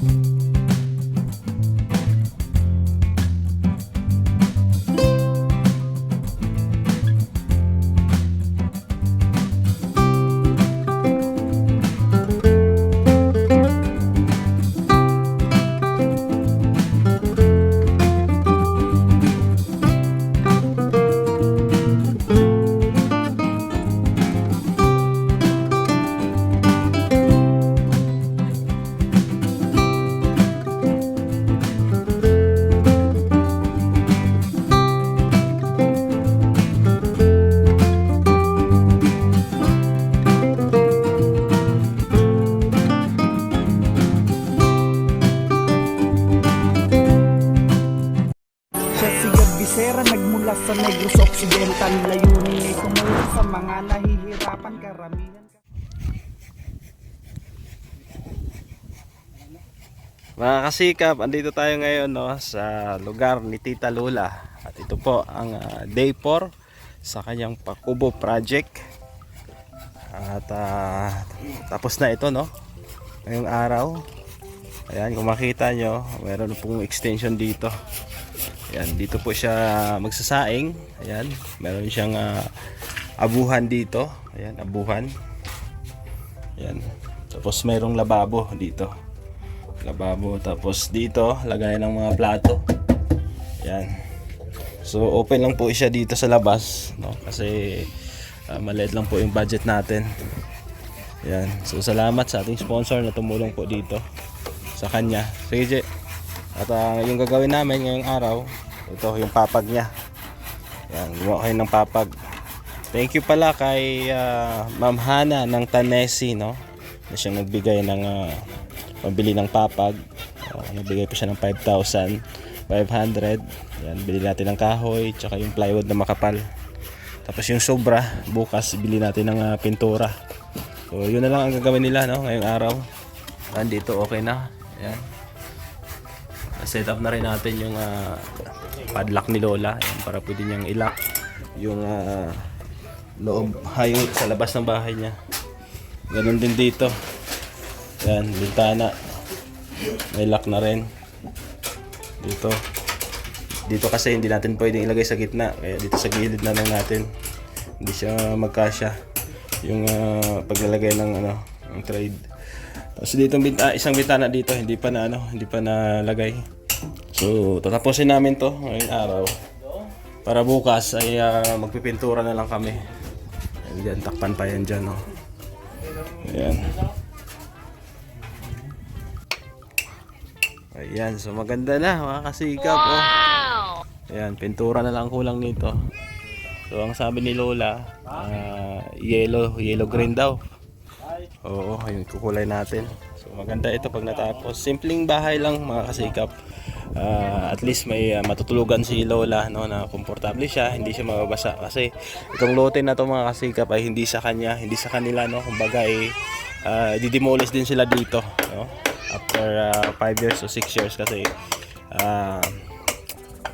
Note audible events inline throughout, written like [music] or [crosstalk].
Siya mga nahihirapan karamihan Mga kasikap, andito tayo ngayon no, sa lugar ni Tita Lula. At ito po ang ah, day 4 sa kanyang Pakubo project. At ah, tapos na ito no. Ngayong araw. Ayan, kung makita nyo, meron pong extension dito. Ayan, dito po siya magsasaing. Ayan, meron siyang ah, abuhan dito. Ayan, abuhan. Ayan. Tapos mayroong lababo dito. Lababo tapos dito lagayan ng mga plato. Yan so open lang po siya dito sa labas no? Kasi ah, maliit lang po yung budget natin. Yan so salamat sa ating sponsor na tumulong po dito sa kanya. Sige at ah, yung gagawin namin ngayong araw ito yung papag niya. Yan gumawa kayo ng papag thank you pala kay ah, Ma'am Hana ng Tanesi no na siyang nagbigay ng ah, pambili ng papag. Uh, nagbigay po siya ng 5,500. Yan, bili natin ng kahoy, tsaka yung plywood na makapal. Tapos yung sobra, bukas bili natin ng ah, pintura. So yun na lang ang gagawin nila no, ngayong araw. Andito okay na. Yan. Set up na rin natin yung ah, padlock ni Lola yan, para pwede niyang ilock yung ah, loob, hay yung sa labas ng bahay niya. Ganun din dito. Yan, bintana. May lock na rin. Dito. Dito kasi hindi natin pwedeng ilagay sa gitna. Kaya dito sa gilid na lang natin. Hindi siya magkasya. Yung ah, paglalagay ng ano, ng trade. Tapos dito binta, isang bintana dito hindi pa na ano, hindi pa nalagay. So, tatapusin namin 'to ngayong araw. Para bukas ay ah, magpipintura na lang kami. Ayan, takpan pa yan dyan, oh. Ayan. Ayan, so maganda na mga kasikap. Oh. Ayan, pintura na lang kulang nito. So ang sabi ni Lola, ah, yellow, yellow green daw. Oo, yung kukulay natin. So maganda ito pag natapos. Simpleng bahay lang mga kasikap. Ah, at least may ah, matutulugan si Lola no na komportable siya, hindi siya mababasa. Kasi itong lote na to mga kasikap ay hindi sa kanya, hindi sa kanila no. Kumbaga ay uh, didemolish din sila dito no. After 5 years o 6 years kasi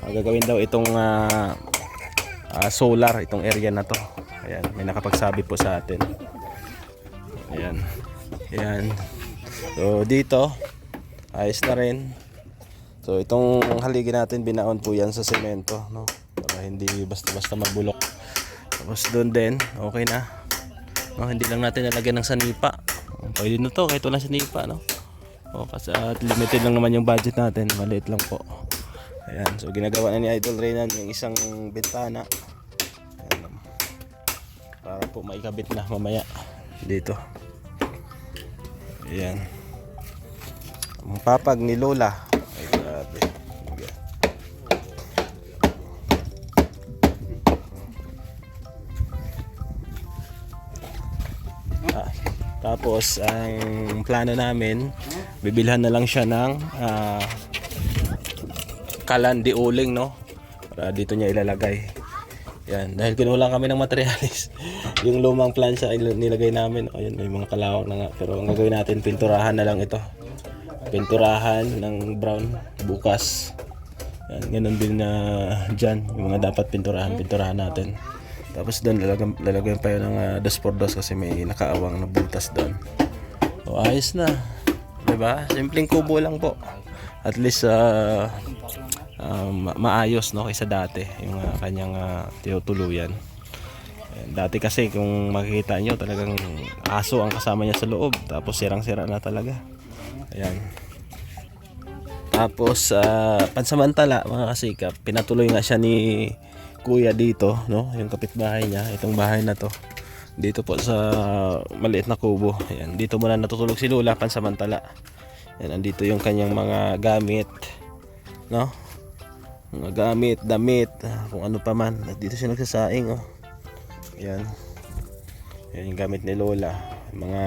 ang gagawin daw itong ah, ah, solar itong area na to. Ayan may nakapagsabi po sa atin. Ayan. Ayan. So dito ayos na rin so itong haligi natin binaon po yan sa semento no para hindi basta basta magbulok tapos doon din okay na no, hindi lang natin nalagyan ng sanipa pwede na to kahit walang sanipa no o, kasi at limited lang naman yung budget natin. Maliit lang po. Ayan. So, ginagawa na ni Idol Reynan yung isang bintana. Ayan. Para po maikabit na mamaya dito. Ayan. Ang papag ni Lola. Tapos ang plano namin, bibilhan na lang siya ng ah, kalandi uling no. Para dito niya ilalagay. Yan, dahil kinulang kami ng materialis. [laughs] yung lumang plancha ay nilagay namin. Ayun, may mga kalawang na nga. Pero ang gagawin natin, pinturahan na lang ito. Pinturahan ng brown bukas. Yan, ganun din na dyan. Yung mga dapat pinturahan, pinturahan natin. Tapos doon lalagyan, lalagyan pa yun ng uh, dos por dos kasi may nakaawang na butas doon. O ayos na. 'di ba? Simpleng kubo lang po. At least ah, ma- maayos no kaysa dati yung ah, kanyang ah, tinutuluyan. Dati kasi kung makikita nyo talagang aso ang kasama niya sa loob tapos sirang-sira na talaga. Ayan. Tapos ah, pansamantala mga kasikap, pinatuloy nga siya ni kuya dito, no? Yung kapitbahay niya, itong bahay na to. Dito po sa maliit na kubo. Ayan, dito muna natutulog si Lula pansamantala. Ayan, andito yung kanyang mga gamit, no? Mga gamit, damit, kung ano pa man. At dito siya nagsasaing, oh. Ayan. Yan yung gamit ni Lola. Mga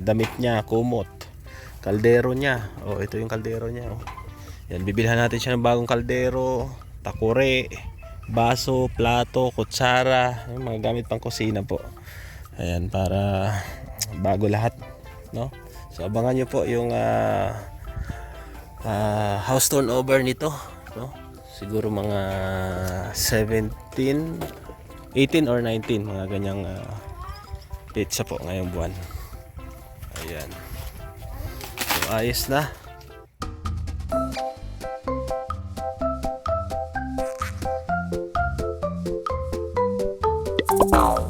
damit niya, kumot. Kaldero niya. Oh, ito yung kaldero niya. Oh. Yan, bibilhan natin siya ng bagong kaldero, takure, baso, plato, kutsara, yung mga gamit pang kusina po. Ayan, para bago lahat, no? So abangan niyo po yung ah, ah, house turnover nito, no? Siguro mga 17, 18 or 19, mga ganyang ah, pizza po ngayong buwan. Ayan. So ayos na. Wow.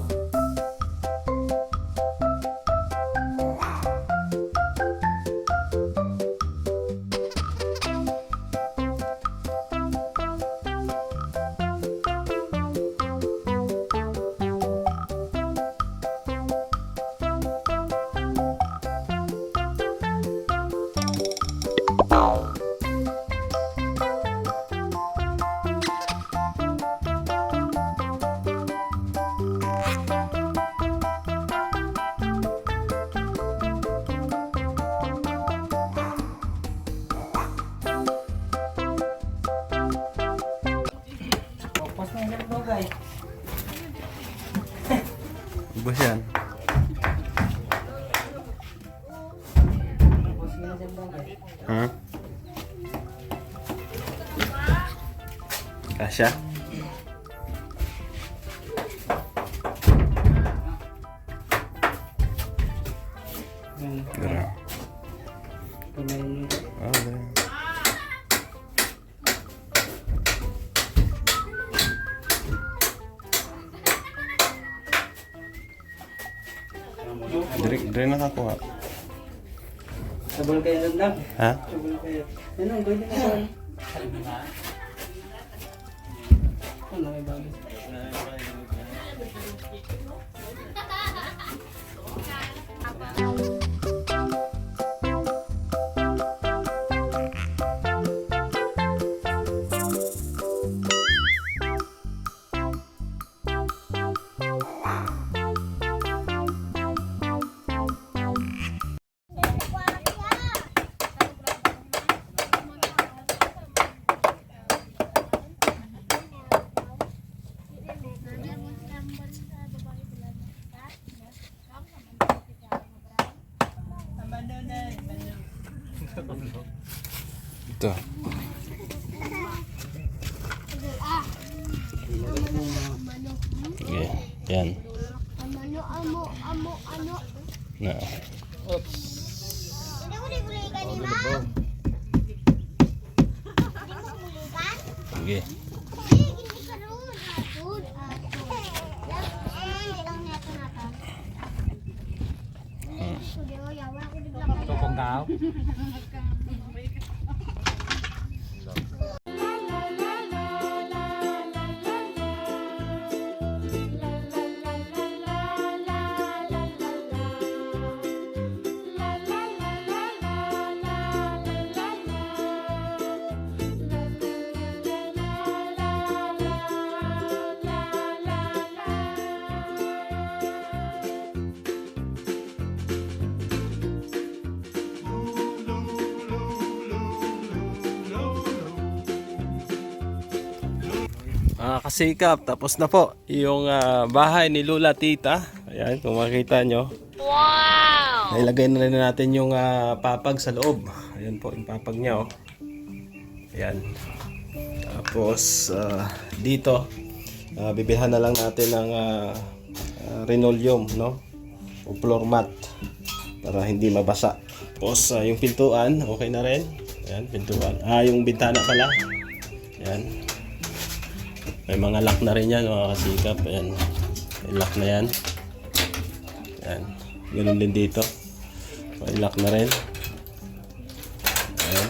Ubus yan. Ha? Kasya? Nakakuha. Sabol kayo lang. Ha? Sabol kayo. Ano, gawin na Ano, may bagay. Ito. [laughs] Yan. Ano, amo, amo, ano? Na. Ah, kasikap, tapos na po yung ah, bahay ni Lula Tita. Ayan, kung makita nyo. Wow! Nailagay na rin natin yung ah, papag sa loob. Ayan po, yung papag niya, oh. Ayan. Tapos, ah, dito, ah, bibilhan na lang natin ng ah, linoleum, no? O floor mat para hindi mabasa. Tapos ah, yung pintuan, okay na rin. Ayan, pintuan. Ah, yung bintana pala. Ayan. May mga lock na rin yan, mga kasikap. Ayan. May lock na yan. Ayan. Ganun din dito. May lock na rin. Ayan.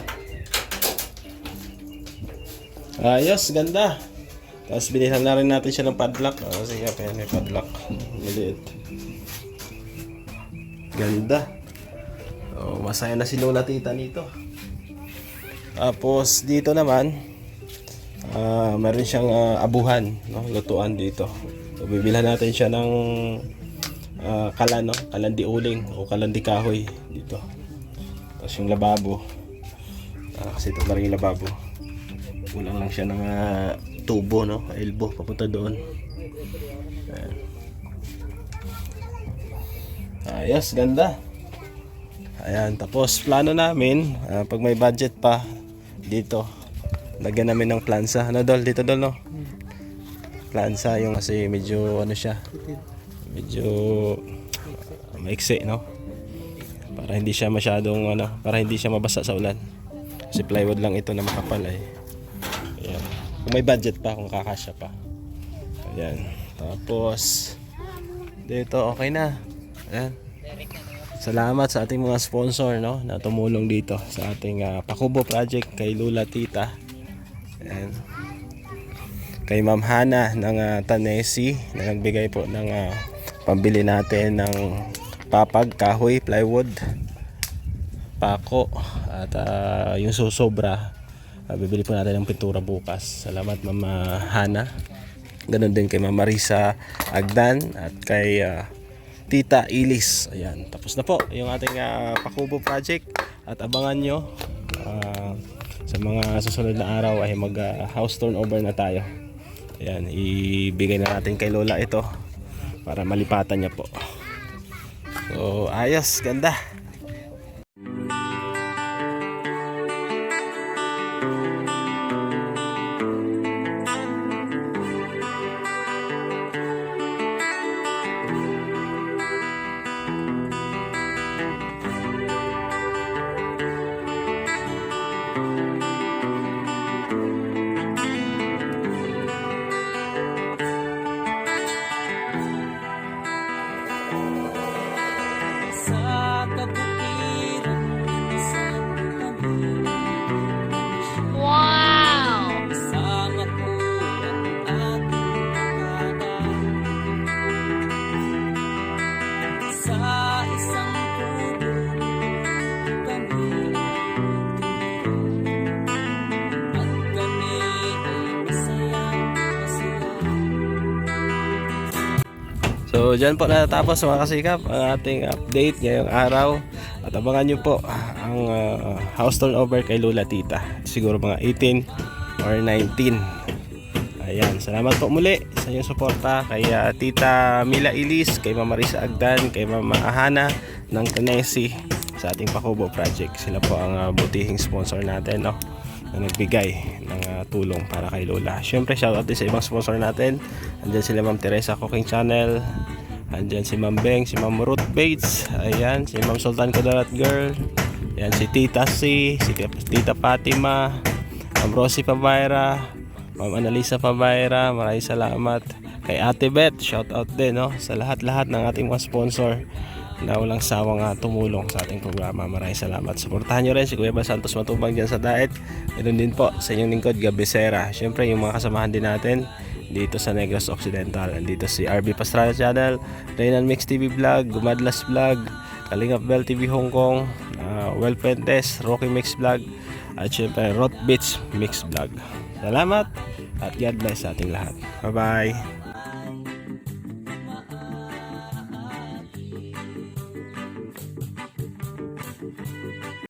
Ayos, ganda. Tapos binilhan na rin natin siya ng padlock. Oh, sige, ayan, may padlock. Maliit. Ganda. Oh, masaya na si Lola Tita nito. Tapos dito naman, ah meron siyang ah, abuhan, no? lutuan dito. So, bibilhan natin siya ng ah, kalan, no? kalandi uling o kalandi kahoy dito. Tapos yung lababo. Ah, kasi ito yung lababo. Kulang lang siya ng ah, tubo, no? elbow, papunta doon. Ayan. Ayos, ganda. Ayan, tapos plano namin, ah, pag may budget pa, dito, lagyan namin ng plansa. Ano dol, dito dol, no? Plansa, yung kasi medyo, ano siya, medyo maiksi, no? Para hindi siya masyadong, ano, para hindi siya mabasa sa ulan. Kasi plywood lang ito na makapal, eh. Ayan. Kung may budget pa, kung kakasya pa. Ayan. Tapos, dito, okay na. Ayan. Salamat sa ating mga sponsor no na tumulong dito sa ating ah, Pakubo project kay Lula Tita. Ayan. Kay Ma'am Hana ng uh, Tanesi na nagbigay po ng ah, pambili natin ng papag, kahoy, plywood, pako at ah, yung susobra ah, bibili po natin ng pintura bukas. Salamat Ma'am ah, Hana. Ganon din kay Ma'am Marisa Agdan at kay ah, Tita Ilis. Ayan, tapos na po yung ating ah, Pakubo project at abangan nyo ah, sa mga susunod na araw ay mag ah, house turnover na tayo. Ayan, ibigay na natin kay Lola ito para malipatan niya po. So, ayos, ganda. So, dyan po natatapos mga kasikap ang ating update ngayong araw. At abangan nyo po ang uh, house turnover kay Lula Tita. Siguro mga 18 or 19. Ayan, salamat po muli sa inyong suporta kay uh, Tita Mila Ilis, kay Mama Risa Agdan, kay Mama Ahana ng Tanesi sa ating Pakubo Project. Sila po ang uh, butihing sponsor natin, no? Na nagbigay ng uh, tulong para kay Lola. Siyempre, shoutout din sa ibang sponsor natin. Andyan sila Ma'am Teresa Cooking Channel. Andyan si Ma'am Beng, si Ma'am Ruth Bates. Ayan, si Ma'am Sultan Kudarat Girl. Ayan, si Tita C, si Tita Fatima, Ma'am Rosie Pabayra, Ma'am Analisa Pabayra. Maraming salamat. Kay Ate Beth, shoutout din no? sa lahat-lahat ng ating mga sponsor na walang sawang uh, tumulong sa ating programa. Maraming salamat. Suportahan nyo rin si Kuya Bal Santos Matubang dyan sa Daet. Meron din po sa inyong lingkod, Gabesera. Siyempre, yung mga kasamahan din natin dito sa Negros Occidental. Andito si RB Pastrana Channel, Reynan Mix TV Vlog, Gumadlas Vlog, Kalingap Bell TV Hong Kong, uh, Well Pentes, Rocky Mix Vlog, at syempre Rot Beats Mix Vlog. Salamat at God bless sa ating lahat. Bye-bye!